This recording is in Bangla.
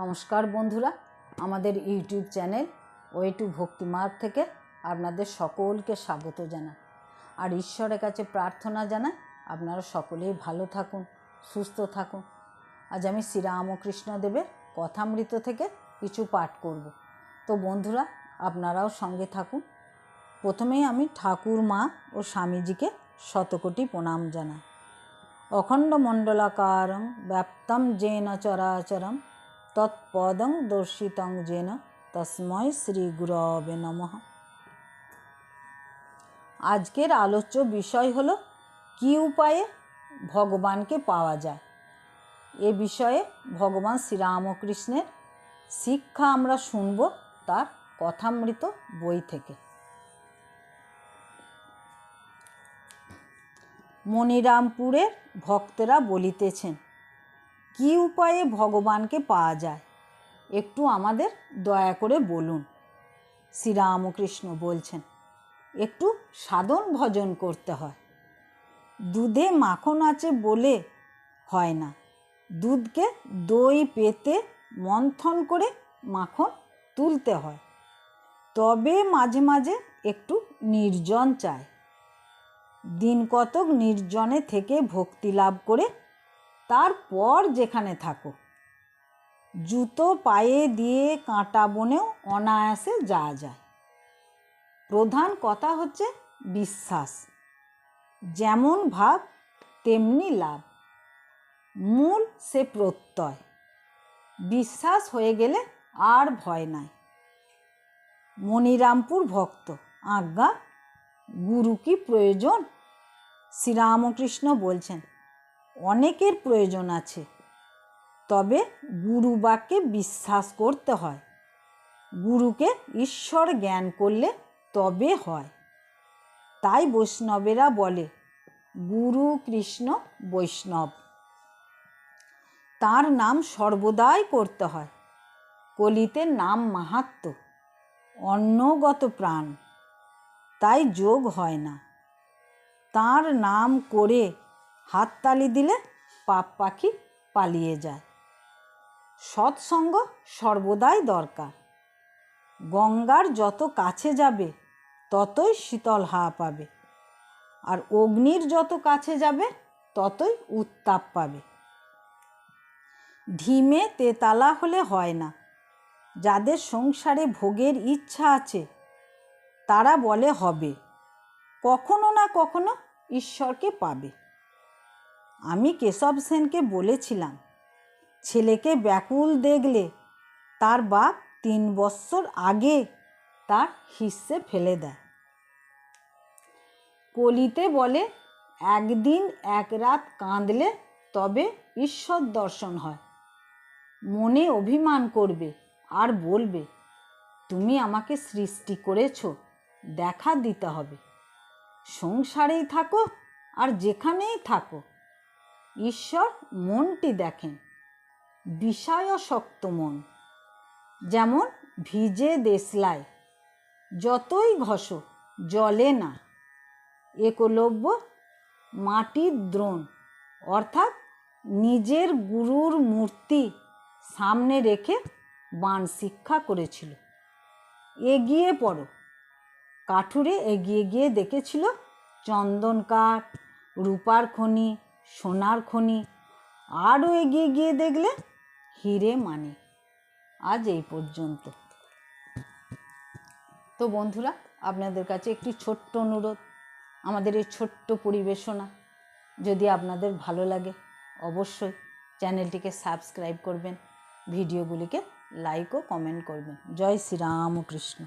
নমস্কার বন্ধুরা, আমাদের YouTube channel way to Bhaktimarg থেকে আপনাদের সকলকে স্বাগত জানাই। আর ঈশ্বরের কাছে প্রার্থনা জানাই, আপনারা সকলেই ভালো থাকুন, সুস্থ থাকুন। আজ আমি শ্রীরামকৃষ্ণ দেবের কথামৃত থেকে কিছু পাঠ করব। তো বন্ধুরা, আপনারাও সঙ্গে থাকুন। প্রথমেই আমি ঠাকুর মা ও স্বামীজিকে শতকোটি প্রণাম জানাই। অখণ্ড মণ্ডলাকারং ব্যাপ্তম জেন চরাচরম তৎপদং দর্শিতং জেন তস্ময় শ্রী গুরবে নমঃ। আজকের আলোচ্য বিষয় হলো, কি উপায়ে ভগবানকে পাওয়া যায়? এ বিষয়ে ভগবান শ্রীরামকৃষ্ণের শিক্ষা আমরা শুনব তার কথামৃত বই থেকে। মনিরামপুরের ভক্তেরা বলিতেছেন কি উপায়ে ভগবানকে পাওয়া যায়? একটু আমাদের দয়া করে বলুন। শ্রীরামকৃষ্ণ বলছেন, একটু সাধন ভজন করতে হয়। দুধে মাখন আছে বলে হয় না। দুধকে দই পেতে মন্থন করে মাখন তুলতে হয়। তবে মাঝে মাঝে একটু নির্জন চায়। দিন কতক নির্জনে থেকে ভক্তি লাভ করে তারপর যেখানে থাকো। জুতো পায়ে দিয়ে কাঁটা বনেও অনায়াসে যাওয়া যায়। প্রধান কথা হচ্ছে বিশ্বাস। যেমন ভাব, তেমনি লাভ। মূল সে প্রত্যয়। বিশ্বাস হয়ে গেলে আর ভয় নাই। মনিরামপুর ভক্ত। আজ্ঞা, গুরু কি প্রয়োজন? শ্রীরামকৃষ্ণ বলছেন অনেকের প্রয়োজন আছে। তবে গুরু বাক্যে বিশ্বাস করতে হয়। গুরুকে ঈশ্বর জ্ঞান করলে তবে হয়। তাই বৈষ্ণবেরা বলে, গুরু কৃষ্ণ বৈষ্ণব। তার নাম সর্বদাই করতে হয়। কলিতে নাম মাহাত্ম, অন্নগত প্রাণ। তাই যোগ হয় না। তার নাম করে হাততালি দিলে পাপ পাখি পালিয়ে যায়। সৎসঙ্গ সর্বদাই দরকার। গঙ্গার যত কাছে যাবে, ততই শীতল হাওয়া পাবে। আর অগ্নির যত কাছে যাবে, ততই উত্তাপ পাবে। ধিমে তেতালা হলে হয় না। যাদের সংসারে ভোগের ইচ্ছা আছে, তারা বলে হবে, কখনো না কখনো ঈশ্বরকে পাবে। আমি কেশব সেনকে বলেছিলাম, ছেলেকে ব্যাকুল দেখলে তার বাপ তিন বৎসর আগে তার হিসে ফেলে দেয়। কলিতে বলে, একদিন এক রাত কাঁদলে তবে ঈশ্বর দর্শন হয়। মনে অভিমান করবে আর বলবে, তুমি আমাকে সৃষ্টি করেছ, দেখা দিতে হবে। সংসারেই থাকো আর যেখানেই থাকো। ঈশ্বর মনটি দেখেন, বিষয়শক্ত মন, যেমন ভিজে দেশলায় যতই ঘষো জলে না। একলব্য মাটির দ্রোণ, অর্থাৎ নিজের গুরুর মূর্তি সামনে রেখে বাণ শিক্ষা করেছিল। এগিয়ে পড়ো। কাঠুরে এগিয়ে গিয়ে দেখেছিল চন্দন কাঠ রূপার খনি সোনার খনি। আরও এগিয়ে গিয়ে দেখলে হিরে মানে। আজ এই পর্যন্ত। তো বন্ধুরা, আপনাদের কাছে একটি ছোট্ট অনুরোধ। আমাদের এই ছোট্ট পরিবেশনা। যদি আপনাদের ভালো লাগে, অবশ্যই চ্যানেলটিকে সাবস্ক্রাইব করবেন, ভিডিওগুলিকে লাইক ও কমেন্ট করবেন। জয় শ্রীরামকৃষ্ণ